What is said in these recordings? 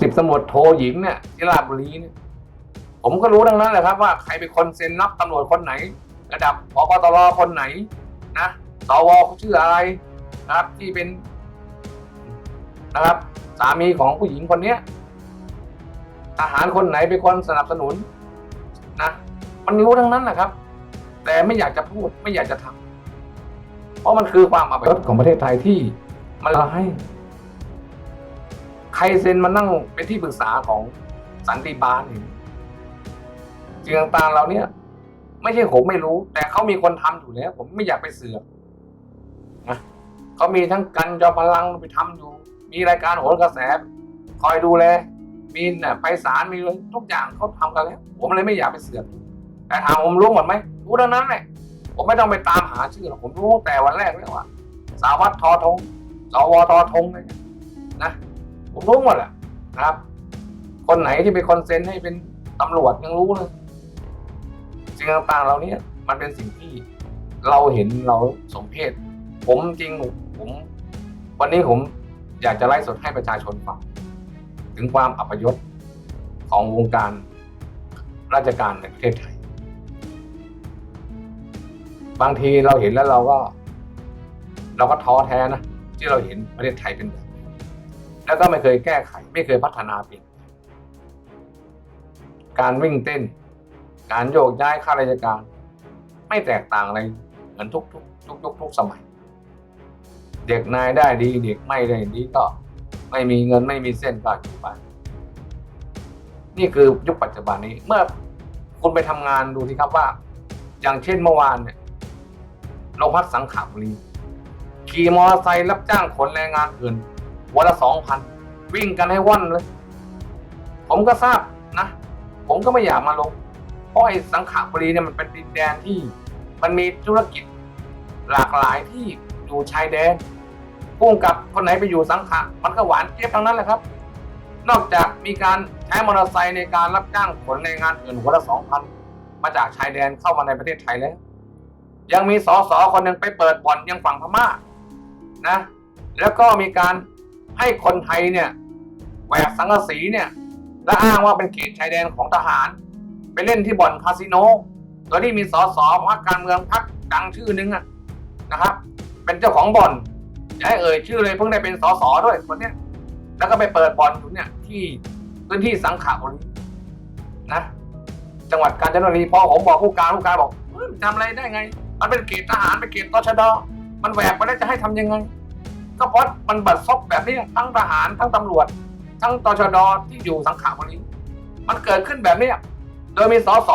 สิบตำรวจโทหญิงเนี่ยที่ราชบุรีเนี่ยผมก็รู้ทั้งนั้นแหละครับว่าใครเป็นคนเซ็นนับตำรวจคนไหน ระดับพบตรคนไหนนะสวเขาชื่ออะไรนะครับ ที่เป็นนะครับ สามีของผู้หญิงคนเนี้ยทหารคนไหนเป็นคนสนับสนุนนะมันรู้ทั้งนั้นแหละครับ แต่ไม่อยากจะพูดไม่อยากจะทำเพราะมันคือความอับอายของประเทศไทยที่มันละให้ ใครเซ็นมานั่งเป็นที่ปรึกษาของสันติบาลนี่สิ่งต่างๆเราเนี่ย ไม่ใช่ผมไม่รู้ แต่เขามีคนทำอยู่แล้วผมไม่อยากไปเสือกนะเขามีทั้งกันจอพลังไปทำอยู่ มีรายการโหนกระแส คอยดูแลมีเนี่ยไปศาลมีทุกอย่างเขาทำกันแล้วผมเลยไม่อยากไปเสือกแต่ถามผมรู้หมดไหมรู้ดังนั้นแหละผมไม่ต้องไปตามหาชื่อหรอกผมรู้แต่วันแรกแล้วว่าสาวัตรทอทงสวทอทงอะไรเนี่ย ผมรู้หมดแหละนะครับ คนไหนที่เป็นคนเซ็นให้เป็นตำรวจยังรู้เลยสิ่งต่างๆเหล่านี้มันเป็นสิ่งที่เราเห็นเราสมเพศผมจริงผม วันนี้ผมอยากจะไล่สดให้ประชาชนฟังถึงความอัปยศของวงการราชการในประเทศไทย บางทีเราเห็นแล้วเราก็ เราก็ท้อแท้นะ ที่เราเห็นประเทศไทยเป็นแบบ แล้วก็ไม่เคยแก้ไข ไม่เคยพัฒนาเปลี่ยนการวิ่งเต้น การโยกย้ายข้าราชการ ไม่แตกต่างอะไรเหมือนทุกทุกทุกยุคทุกสมัย เด็กนายได้ดี เด็กไม่ได้ดีก็ไม่มีเงินไม่มีเส้นก็อยู่ไปนี่คือยุคปัจจุบันนี้ เมื่อคุณไปทำงานดูสิครับว่า อย่างเช่นเมื่อวานเนี่ยโรงพักสังขบุรีขี่มอเตอร์ไซค์รับจ้างขนแรงงานอื่น วันละสองพันวิ่งกันให้ว่อนเลย ผมก็ทราบนะ ผมก็ไม่อยากมาลง เพราะไอ้สังขบุรีเนี่ยมันเป็นดินแดนที่ มันมีธุรกิจหลากหลายที่อยู่ชายแดนพุ่งกับคนไหนไปอยู่สังขะมันก็หวานเจี๊ยบทั้งนั้นแหละครับ นอกจากมีการใช้มอเตอร์ไซค์ในการรับจ้างขนแรงานอื่นวันละสองพันมาจากชายแดนเข้ามาในประเทศไทยแล้ว ยังมีสอสอคนหนึ่งไปเปิดบ่อนยังฝั่งพม่านะ แล้วก็มีการ ให้คนไทยเนี่ยแหวกสังกะสีเนี่ย และอ้างว่าเป็นเขตชายแดนของทหาร ไปเล่นที่บ่อนคาสิโนโดยที่มีสสพรรคการเมืองพรรคดังชื่อนึงนะครับ เป็นเจ้าของบ่อนอย่าให้เอ่ยชื่อเลยเพิ่งได้เป็นสสด้วยคนเนี้ย แล้วก็ไปเปิดบ่อนอยู่เนี่ย ที่พื้นที่สังขบุรีนะ จังหวัดกาญจนบุรีพอผมบอกผู้การผู้การบอกทำอะไรได้ไง มันเป็นเขตทหารเป็นเขตตชดมันแหวกไปแล้วจะให้ทำยังไง ก็เพราะมันบัดซบแบบนี้ทั้งทหารทั้งตำรวจ ทั้งตชดที่อยู่สังขบุรีมันเกิดขึ้นแบบนี้โดยมีสส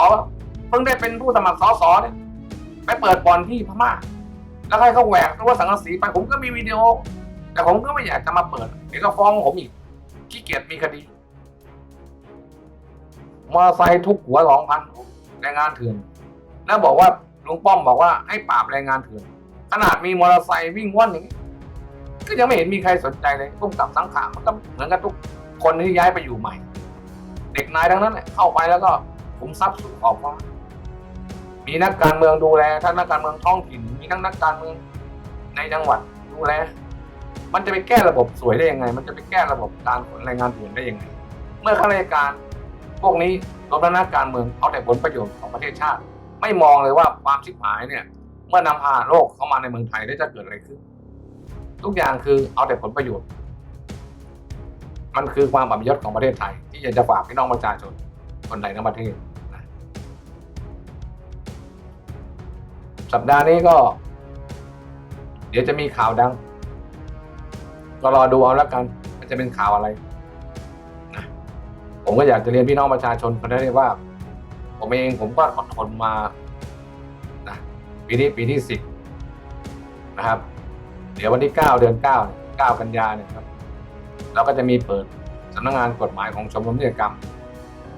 เพิ่งได้เป็นผู้สมัครสสเนี่ยไปเปิดบ่อนที่พม่า แล้วให้เขาแหวกรั้วสังกะสีไปผมก็มีวิดีโอ แต่ผมก็ไม่อยากจะมาเปิดเดี๋ยวก็ฟ้องผมอีกขี้เกียจมีคดีมอเตอร์ไซค์ทุกหัวสองพันแรงงานเถื่อนแล้วบอกว่าลุงป้อมบอกว่าให้ปราบแรงงานเถื่อนขนาดมีมอเตอร์ไซค์วิ่งว่อนอย่างนี้ ก็ยังไม่เห็นมีใครสนใจเลยพุ่งกับสังขารมันก็เหมือนกับทุกคนที่ย้ายไปอยู่ใหม่ เด็กนายทั้งนั้นแหละเข้าไปแล้วก็ขุมทรัพย์สู่ขอบฟ้ามีนักการเมืองดูแลทั้งนักการเมืองท้องถิ่นมีทั้งนักการเมืองในจังหวัดดูแลมันจะไปแก้ระบบสวยได้ยังไง มันจะไปแก้ระบบการขนแรงงานถื่นได้ยังไง เมื่อข้าราชการพวกนี้รวมทั้งนักการเมืองเอาแต่ผลประโยชน์ของประเทศชาติ ไม่มองเลยว่าความชิบหายเนี่ย เมื่อนำพาโลกเข้ามาในเมืองไทยได้จะเกิดอะไรขึ้น ทุกอย่างคือเอาแต่ผลประโยชน์ มันคือความอับยศของประเทศไทย ที่อยากจะฝากพี่น้องประชาชนคนใดทั้งประเทศนะสัปดาห์นี้ก็ เดี๋ยวจะมีข่าวดัง ก็รอดูเอาแล้วกัน มันจะเป็นข่าวอะไรนะผมก็อยากจะเรียนพี่น้องประชาชนคนได้ว่า ผมเองผมก็อดทนมานะปีนี้ปีที่สิบนะครับ เดี๋ยววันที่เก้าเดือนเก้าเก้ากันยาเนี่ยครับเราก็จะมีเปิดสำนักงานกฎหมายของชมรมนิติกรรม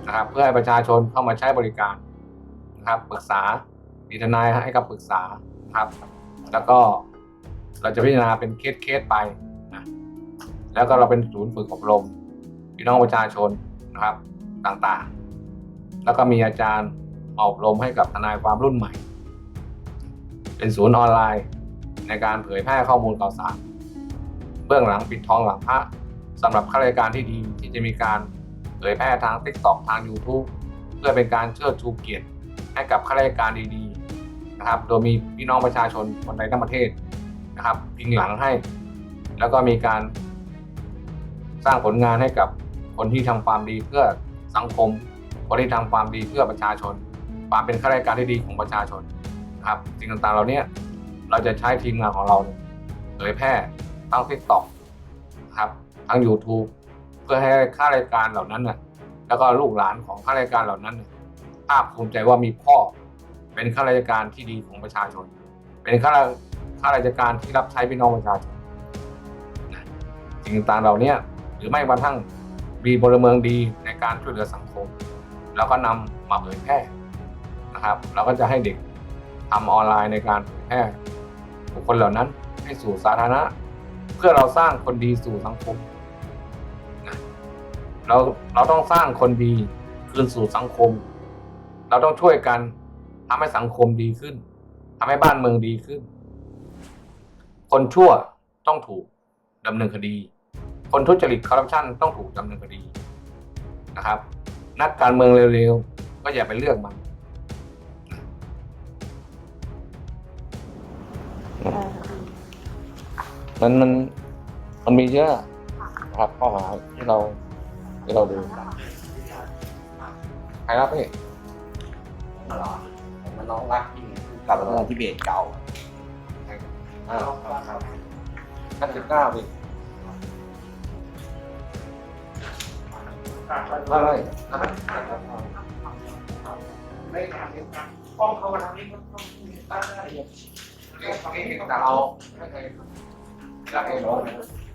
นะครับ เพื่อให้ประชาชนเข้ามาใช้บริการนะครับปรึกษามีทนายให้กับปรึกษาครับ แล้วก็เราจะพิจารณาเป็นเคสเคสไปนะแล้วก็เราเป็นศูนย์ฝึกอบรมพี่น้องประชาชนนะครับต่างๆ แล้วก็มีอาจารย์อบรมให้กับทนายความรุ่นใหม่ เป็นศูนย์ออนไลน์ ในการเผยแพร่ข้อมูลข่าวสาร เบื้องหลังปิดทองหลังพระสำหรับข้าราชการที่ดีที่จะมีการเผยแพร่ทาง t ิ k t o k ทาง YouTube เพื่อเป็นการเชิดชูเกียรติให้กับข้าราชการดีๆนะครับ โดยมีพี่น้องประชาชนคนใดทั้งประเทศนะครับพิงหลังให้ แล้วก็มีการสร้างผลงานให้กับคนที่ทำความดีเพื่อสังคม คนที่ทำความดีเพื่อประชาชน ความเป็นข้าราชการที่ดีของประชาชนนะครับสิ่งต่างๆ เหล่านี้ เราจะใช้ทีมงานของเราเผยแพร่ทั้ง t ิ k t o k นะครับทั้ง YouTube เพื่อให้ข้าราชการเหล่านั้นน่ะแล้วก็ลูกหลานของข้าราชการเหล่านั้นภาคภูมิใจว่ามีพ่อ เป็นข้าราชการที่ดีของประชาชน เป็นข้าราข้าราชการที่รับใช้พี่น้องประชาชนสิ่งต่างเหล่านี้หรือไม่กระทั่งมีพลเมืองดีในการช่วยเหลือสังคม แล้วก็นำมาเผยแพร่นะครับ เราก็จะให้เด็กทำออนไลน์ในการเผยแพร่ บุคคลเหล่านั้นให้สู่สาธารณะ เพื่อเราสร้างคนดีสู่สังคมเราเราต้องสร้างคนดีคืนสู่สังคม เราต้องช่วยกันทำให้สังคมดีขึ้นทำให้บ้านเมืองดีขึ้น คนชั่วต้องถูกดำเนินคดี คนทุจริตคอร์รัปชันต้องถูกดำเนินคดีนะครับ นักการเมืองเร็วๆก็อย่าไปเลือกมัน มันมันมันมีเยอะนะครับข้อหาที่เราที่เราดูใครรับพี่มันน้องรักที่กลับมาที่เบสเก่าอ้าวห้าสิบเก้าพี่ไม่ไม่นะครับไม่ทำกล้องเข้ามาทางนี้ก็ต้องตั้งได้นี่นี่แต่เราไม่เคย รักเอง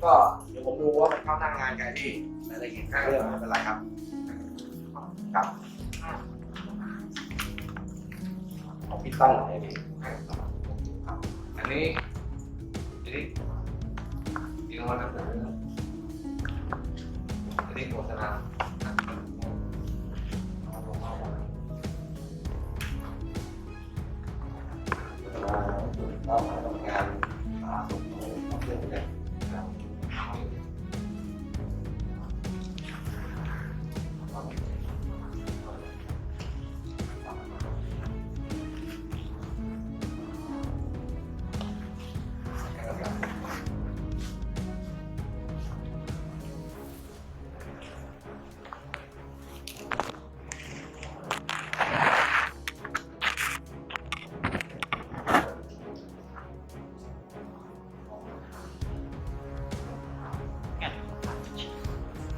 ก็เดี๋ยวผมดูว่ามันเข้าหน้างานไงพี่รายละเอียดข้างเรื่องไม่เป็นไรครับครับของพี่ตั้งไหนพี่อันนี้อันนี้จริงๆมันนะอันนี้โฆษณา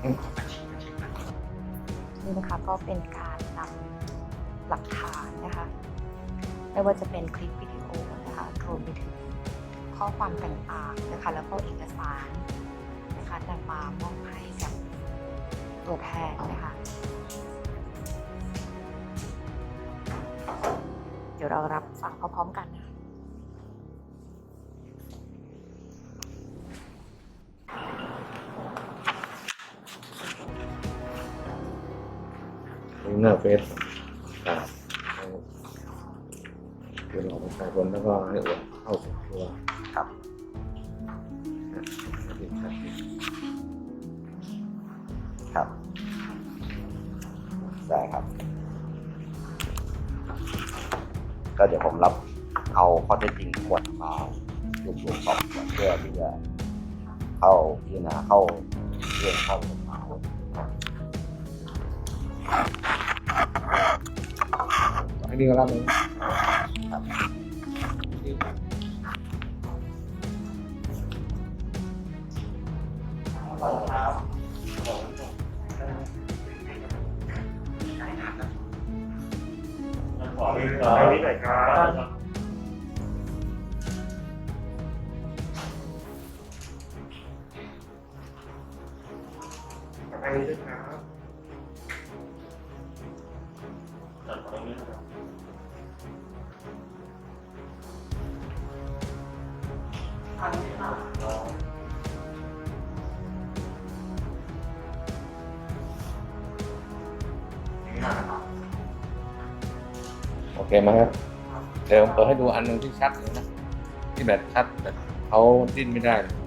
นี่นะคะก็เป็นการนำหลักฐานนะคะ ไม่ว่าจะเป็นคลิปวิดีโอนะคะรวมไปถึงข้อความต่างๆนะคะ แล้วก็เอกสารนะคะนำมามอบให้กับตัวแทนนะคะเดี๋ยวเรารับฟังพร้อมๆกันนะ หน้าเฟซอ่าเป็นของประชาชนแล้วก็ให้อวดเข้าสู่ตัวครับครับ ได้ครับ ก็เดี๋ยวผมรับเอาข้อเท็จจริงทั้งหมดมารวบรวมสอบสวนเพื่อที่จะเข้าพิจารณาเข้าเรื่องเข้า อันนี้ก็รับเลยครับขอรีขอรีบหน่อยครับอันนี้ด้วยครับ โอเคไหมครับเดี๋ยวผมเปิดให้ดูอันหนึ่งที่ชัดเลยนะ ที่แบบชัดแบบเขาดิ้นไม่ได้เลย